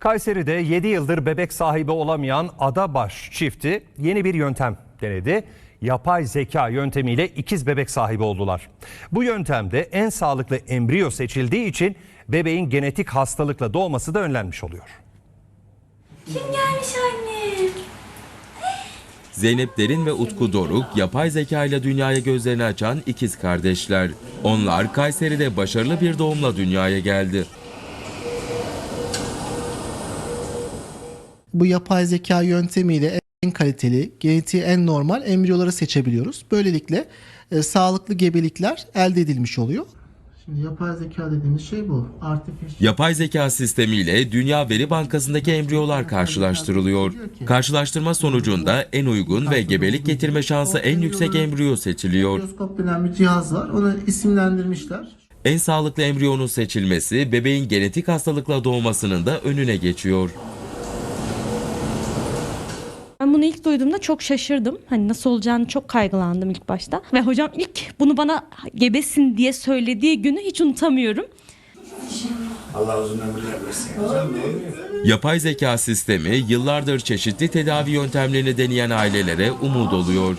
Kayseri'de 7 yıldır bebek sahibi olamayan Adabaş çifti yeni bir yöntem denedi. Yapay zeka yöntemiyle ikiz bebek sahibi oldular. Bu yöntemde en sağlıklı embriyo seçildiği için bebeğin genetik hastalıkla doğması da önlenmiş oluyor. Kim gelmiş anne? Zeynep Derin ve Utku Doruk yapay zeka ile dünyaya gözlerini açan ikiz kardeşler. Onlar Kayseri'de başarılı bir doğumla dünyaya geldi. Bu yapay zeka yöntemiyle en kaliteli, genetiği en normal embriyoları seçebiliyoruz. Böylelikle e, sağlıklı gebelikler elde edilmiş oluyor. Şimdi yapay zeka dediğimiz şey bu. Artificial Yapay zeka sistemiyle Dünya Veri Bankası'ndaki embriyolar karşılaştırılıyor. Karşılaştırma sonucunda en uygun ve gebelik getirme şansı en yüksek embriyo seçiliyor. mikroskop denen bir cihaz var. Onu isimlendirmişler. En sağlıklı embriyonun seçilmesi bebeğin genetik hastalıkla doğmasının da önüne geçiyor. Bunu ilk duyduğumda çok şaşırdım. Hani nasıl olacağını çok kaygılandım ilk başta. Ve hocam ilk bunu bana gebesin diye söylediği günü hiç unutamıyorum. Allah uzun ömürler versin. Yapay zeka sistemi yıllardır çeşitli tedavi yöntemlerini deneyen ailelere umut oluyor.